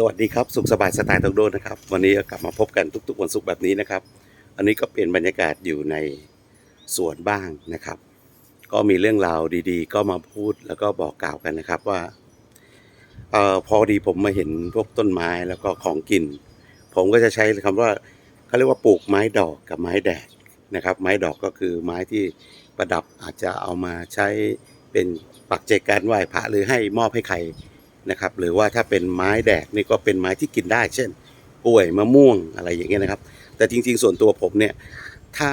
สวัสดีครับ สุขสบายสไตล์ทองโดนนะครับ วันนี้ก็กลับมาพบกันทุกๆวันศุกร์แบบนี้นะครับ อันนี้ก็เป็นบรรยากาศอยู่ในสวนบ้างนะครับ ก็มีเรื่องราวดีๆ ก็มาพูดแล้วก็บอกกล่าวกันนะครับว่าเอ่อพอดีผมมาเห็นพวกต้นไม้แล้วก็ของกิน ผมก็จะใช้คำว่าเขาเรียกว่าปลูกไม้ดอกกับไม้แดดนะครับ ไม้ดอกก็คือไม้ที่ประดับอาจจะเอามาใช้เป็นปักเจกันไหว้พระหรือให้มอบให้ใคร นะครับ หรือว่าถ้าเป็นไม้แดดนี่ก็เป็นไม้ที่กินได้ เช่นกล้วยมะม่วงอะไรอย่างเงี้ยนะครับ แต่จริง ๆ ส่วนตัวผมเนี่ยถ้า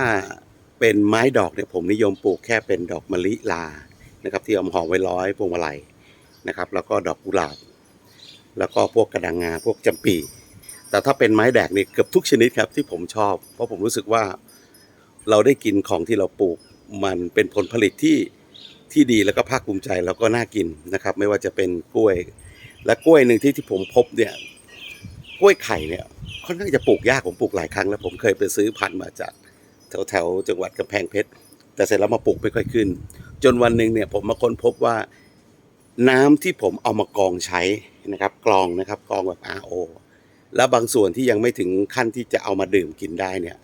เป็นไม้ดอกเนี่ยผมนิยมปลูกแค่เป็นดอกมะลิลานะครับ ที่เอามาห่อไว้ร้อยพวงมาลัยนะครับ แล้วก็ดอกกุหลาบ แล้วก็พวกกระดังงาพวกจำปีแต่ถ้าเป็นไม้แดดนี่ยเกือบทุกชนิดครับที่ผมชอบ เพราะผมรู้สึกว่าเราได้กินของที่เราปลูกมันเป็นผลผลิตที่ ที่ดีแล้วก็ภาคภูมิใจแล้วก็น่ากินนะครับ ไม่ว่าจะเป็นกล้วย และกล้วยหนึ่งที่ที่ผมพบเนี่ยกล้วยไข่เนี่ยค่อนข้างจะปลูกยากผมปลูกหลายครั้งแล้วผมเคยไปซื้อพันธุ์มาจากแถวแถวๆจังหวัดกำแพงเพชรแต่เสร็จแล้วมาปลูกไม่ค่อยขึ้น จนวันหนึ่งเนี่ยผมมาค้นพบว่าน้ำที่ผมเอามากรองใช้นะครับกรองนะครับกรองแบบ RO แล้วบางส่วนที่ยังไม่ถึงขั้นที่จะเอามาดื่มกินได้เนี่ย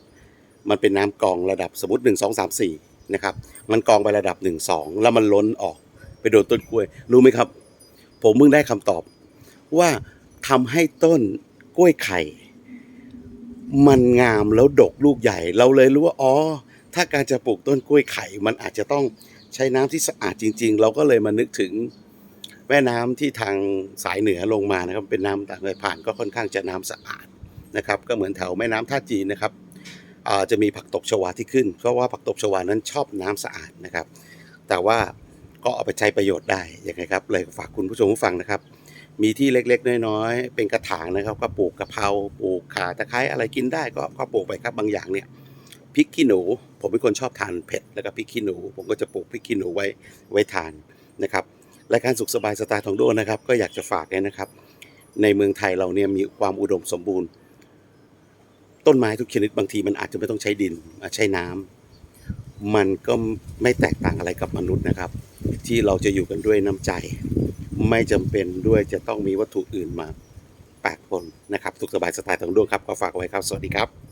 มันเป็นน้ำกรองระดับสมมติ1 2 3 4 นะครับ มันกองไประดับ1 2แล้วมันล้นออกไปโดนต้นกล้วย รู้ไหมครับ ผมเพิ่งได้คำตอบว่าทำให้ต้นกล้วยไข่ มันงามแล้วดกลูกใหญ่ เราเลยรู้ว่าอ๋อถ้าการจะปลูกต้นกล้วยไข่ มันอาจจะต้องใช้น้ำที่สะอาดจริง ๆ เราก็เลยมานึกถึงแม่น้ำที่ทางสายเหนือลงมานะครับเป็นน้ำต่างเลยผ่านก็ค่อนข้างจะน้ำสะอาดนะครับ ก็เหมือนแถวแม่น้ำท่าจีนนะครับ จะมีผักตบชวาที่ขึ้น เพราะว่าผักตบชวานั้นชอบน้ำสะอาดนะครับ แต่ว่าก็เอาไปใช้ประโยชน์ได้ยังไงครับเลยฝากคุณผู้ชมผู้ฟังนะครับ มีที่เล็กๆ น้อยๆ เป็นกระถางนะครับ ก็ปลูกกะเพราปลูกข่าตะไคร้อะไรกินได้ก็ก็ปลูกไปครับบางอย่างเนี่ยพริกขี้หนู ผมเป็นคนชอบทานเผ็ดแล้วก็พริกขี้หนู ผมก็จะปลูกพริกขี้หนูไว้ไว้ทานนะครับรายการสุขสบายสไตล์ทองโดนะครับ ก็อยากจะฝากเลยนะครับ ในเมืองไทยเราเนี่ยมีความอุดมสมบูรณ์ ต้นไม้ทุกชนิดบางทีมันอาจจะไม่ต้องใช้ดินใช้น้ำมันก็ไม่แตกต่างอะไรกับมนุษย์นะครับ ที่เราจะอยู่กันด้วยน้ำใจ ไม่จำเป็นด้วยจะต้องมีวัตถุอื่นมาแปะปนนะครับสุขสบายสไตล์ทองด้วงครับก็ฝากไว้ครับ สวัสดีครับ